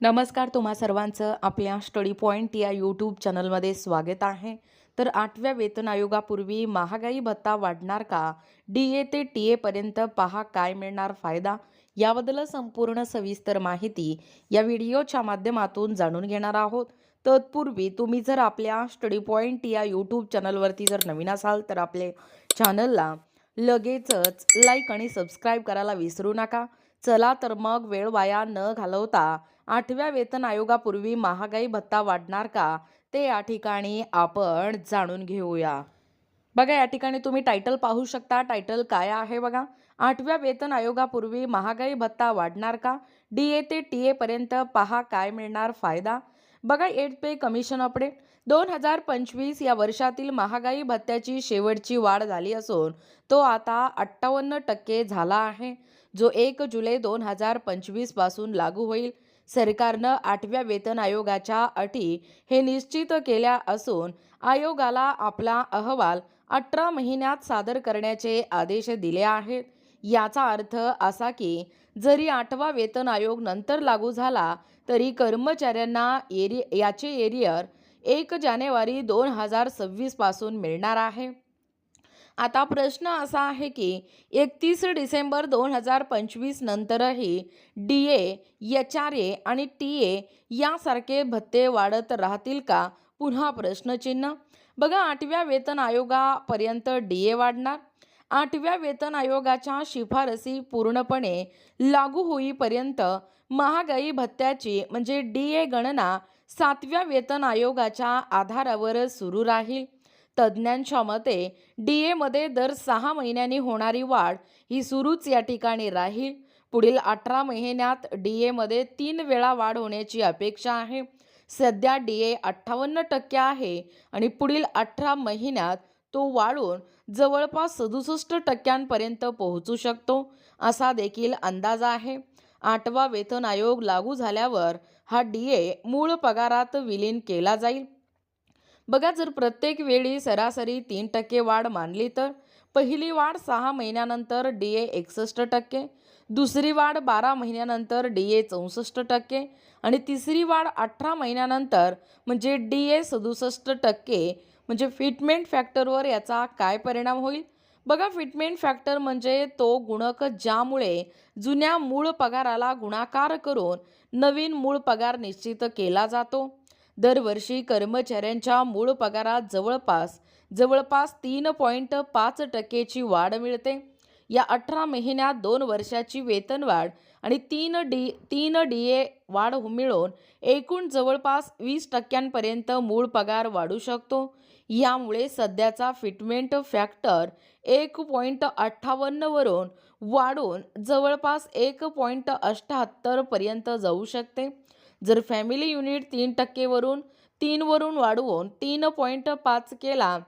नमस्कार तुम्हा सर्वांचं आपल्या स्टडी पॉईंट या यूट्यूब चॅनलमध्ये स्वागत आहे. तर आठव्या वेतन आयोगापूर्वी महागाई भत्ता वाढणार का? डी ए ते टी एपर्यंत पहा काय मिळणार फायदा? याबद्दल संपूर्ण सविस्तर माहिती या व्हिडिओच्या माध्यमातून जाणून घेणार आहोत. तत्पूर्वी तुम्ही जर आपल्या स्टडी पॉईंट या यूट्यूब चॅनलवरती जर नवीन असाल तर आपले चॅनलला लगेचच लाईक आणि सबस्क्राईब करायला विसरू नका. चला तर मग वेळ वाया न घालवता आठव्या वेतन आयोगापूर्वी महागाई भत्ता वाढणार का? ते या ठिकाणी आपण जाणून घेऊया. बघा या ठिकाणी तुम्ही टायटल पाहू शकता. टायटल काय आहे बघा? आठव्या वेतन आयोगापूर्वी महागाई भत्ता वाढणार का? डी ए ते टी एपर्यंत पहा काय मिळणार फायदा. बघा एट पे कमिशन अपडेट. दोन हजार पंचवीस या वर्षातील महागाई भत्त्याची शेवटची वाढ झाली असून तो आता अठ्ठावन्न टक्के झाला आहे. जो एक जुलै दोन हजार पंचवीसपासून लागू होईल. सरकारनं आठव्या वेतन आयोगाच्या अटी हे निश्चित केल्या असून आयोगाला आपला अहवाल अठरा महिन्यात सादर करण्याचे आदेश दिले आहेत. याचा अर्थ असा की जरी आठवा वेतन आयोग नंतर लागू झाला तरी कर्मचाऱ्यांना एरि याचे एरियर एक जानेवारी दोन हजार सव्वीसपासून मिळणार आहे. आता प्रश्न असा आहे की एकतीस डिसेंबर दोन हजार पंचवीस नंतरही D A H R A आणि टी ए यासारखे भत्ते वाढत राहतील का? पुन्हा प्रश्नचिन्ह. बघा आठव्या वेतन आयोगापर्यंत डी ए वाढणार. आठव्या वेतन आयोगाच्या शिफारसी पूर्णपणे लागू होईपर्यंत महागाई भत्त्याची म्हणजे डी ए गणना सातव्या वेतन आयोगाच्या आधारावर सुरू राहील. तज्ज्ञांच्या मते डी एमध्ये दर सहा महिन्यांनी होणारी वाढ ही सुरूच या ठिकाणी राहील. पुढील अठरा महिन्यात डी एमध्ये तीन वेळा वाढ होण्याची अपेक्षा आहे. सध्या डी ए अठ्ठावन्न टक्के आहे आणि पुढील अठरा महिन्यात तो वाढून जवळपास सदुसष्ट टक्क्यांपर्यंत पोहोचू शकतो असा देखील अंदाज आहे. आठवा वेतन आयोग लागू झाल्यावर हा डी ए मूळ पगारात विलीन केला जाईल. बघा जर प्रत्येक वेळी सरासरी तीन टक्के वाढ मानली तर? पहिली वाढ सहा महिन्यानंतर डी ए एकसष्ट टक्के दुसरी वाढ बारा महिन्यानंतर डी ए चौसष्ट टक्के आणि तिसरी वाढ अठरा महिन्यानंतर म्हणजे डी ए सदुसष्ट टक्के. म्हणजे फिटमेंट फॅक्टरवर याचा काय परिणाम होईल? बघा फिटमेंट फॅक्टर म्हणजे तो गुणक ज्यामुळे जुन्या मूळ पगाराला गुणाकार करून नवीन मूळ पगार निश्चित केला जातो. दरवर्षी कर्मचाऱ्यांच्या मूळ पगारात जवळपास जवळपास तीन पॉईंट पाच टक्केची वाढ मिळते. या अठरा महिन्यात दोन वर्षाची वेतनवाढ आणि तीन डी तीन डी ए वाढ मिळून एकूण जवळपास वीस टक्क्यांपर्यंत मूळ पगार वाढू शकतो. यामुळे सध्याचा फिटमेंट फॅक्टर एक पॉईंट अठ्ठावन्नवरून वाढून जवळपास एक पॉईंट अठ्ठ्याहत्तरपर्यंत जाऊ शकते. जर फॅमिली युनिट तीन टक्केवरून तीनवरून वाढवून तीन पॉईंट पाच केला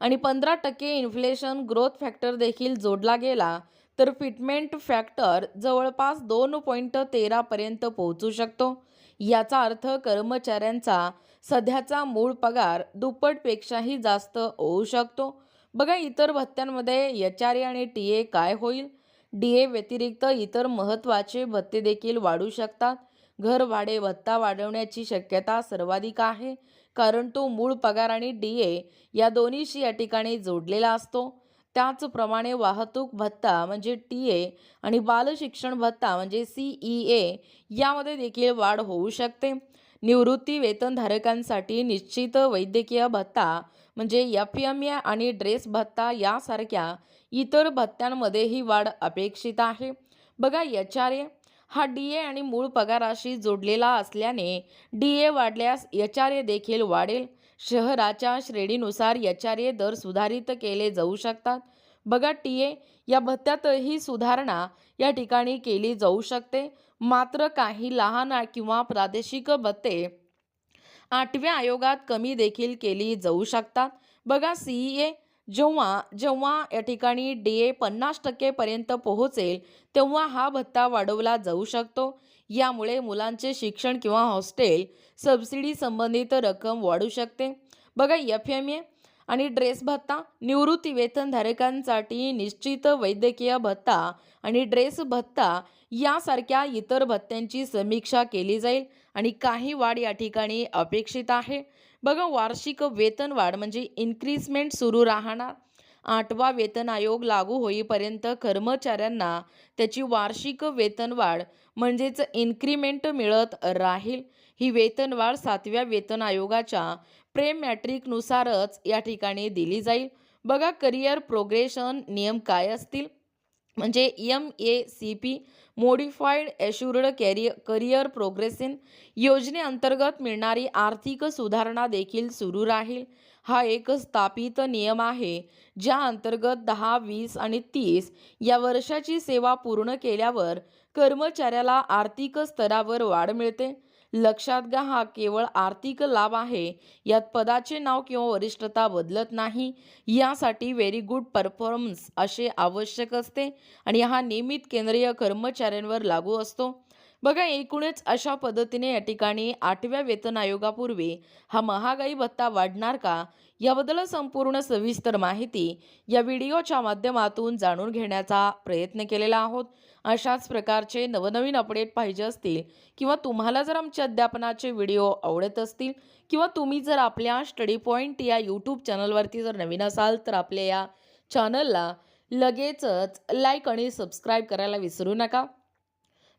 आणि पंधरा टक्के इन्फ्लेशन ग्रोथ फॅक्टर देखील जोडला गेला तर फिटमेंट फॅक्टर जवळपास दोन पॉईंट तेरापर्यंत पोहोचू शकतो. याचा अर्थ कर्मचाऱ्यांचा सध्याचा मूळ पगार दुप्पटपेक्षाही जास्त होऊ शकतो. बघा इतर भत्त्यांमध्ये एच आर ए आणि टी ए काय होईल? डी ए व्यतिरिक्त इतर महत्त्वाचे भत्ते देखील वाढू शकतात. घर भाडे भत्ता वाढवण्याची शक्यता सर्वाधिक आहे कारण तो मूळ पगार आणि डी ए या दोन्हीशी या ठिकाणी जोडलेला असतो. त्याचप्रमाणे वाहतूक भत्ता म्हणजे टी ए आणि बालशिक्षण भत्ता म्हणजे सी ई ए यामध्ये देखील वाढ होऊ शकते. निवृत्ती वेतनधारकांसाठी निश्चित वैद्यकीय भत्ता म्हणजे एफ एम ए आणि ड्रेस भत्ता यासारख्या इतर भत्त्यांमध्येही वाढ अपेक्षित आहे. बघा एच आर ए हा डी ए आणि मूळ पगाराशी जोडलेला असल्याने डी ए वाढल्यास एच आर ए देखील वाढेल. शहराच्या श्रेणीनुसार एच आर ए दर सुधारित केले जाऊ शकतात. बघा टी ए या भत्त्यातही सुधारणा या ठिकाणी केली जाऊ शकते. मात्र काही लहान किंवा प्रादेशिक भत्ते आठव्या आयोगात कमी देखील केली जाऊ शकतात. बघा सी ए जेव्हा जेव्हा या ठिकाणी डी ए पन्नास टक्केपर्यंत पोहोचेल तेव्हा हा भत्ता वाढवला जाऊ शकतो. यामुळे मुलांचे शिक्षण किंवा हॉस्टेल सबसिडी संबंधित रक्कम वाढू शकते. बघा एफ एम ए आणि ड्रेस भत्ता निवृत्ती वेतनधारकांसाठी निश्चित वैद्यकीय भत्ता आणि ड्रेस भत्ता यासारख्या इतर भत्त्यांची समीक्षा केली जाईल आणि काही वाढ या ठिकाणी अपेक्षित आहे. बघा वार्षिक वेतन वाढ म्हणजे इन्क्रीजमेंट सुरू राहणार. आठवा वेतन आयोग लागू होईपर्यंत कर्मचाऱ्यांना त्याची वार्षिक वेतनवाढ म्हणजेच इन्क्रीमेंट मिळत राहील. ही वेतनवाढ सातव्या वेतन आयोगाच्या प्रेम मॅट्रिकनुसारच या ठिकाणी दिली जाईल. बघा करिअर प्रोग्रेशन नियम काय असतील? म्हणजे M A C P modified assured career career progression योजनेअंतर्गत मिळणारी आर्थिक सुधारणा देखील सुरू राहील. हा एक स्थापित नियम आहे ज्या अंतर्गत दहा वीस आणि तीस या वर्षाची सेवा पूर्ण केल्यावर कर्मचाऱ्याला आर्थिक स्तरावर वाढ मिळते. लक्षात घ्या हा केवळ आर्थिक लाभ आहे. यात पदाचे नाव किंवा वरिष्ठता बदलत नाही. यासाठी व्हेरी गुड परफॉर्मन्स असे आवश्यक असते आणि हा नियमित केंद्रीय कर्मचाऱ्यांवर लागू असतो. बघा एकूणच अशा पद्धतीने या ठिकाणी आठव्या वेतन आयोगापूर्वी हा महागाई भत्ता वाढणार का याबद्दल संपूर्ण सविस्तर माहिती या व्हिडिओच्या माध्यमातून जाणून घेण्याचा प्रयत्न केलेला आहोत. अशाच प्रकारचे नवनवीन अपडेट पाहिजे असतील किंवा तुम्हाला जर आमचे अध्यापनाचे व्हिडिओ आवडत असतील किंवा तुम्ही जर आपल्या स्टडी पॉईंट या यूट्यूब चॅनलवरती जर नवीन असाल तर आपल्या या चॅनलला लगेचच लाईक आणि सबस्क्राईब करायला विसरू नका.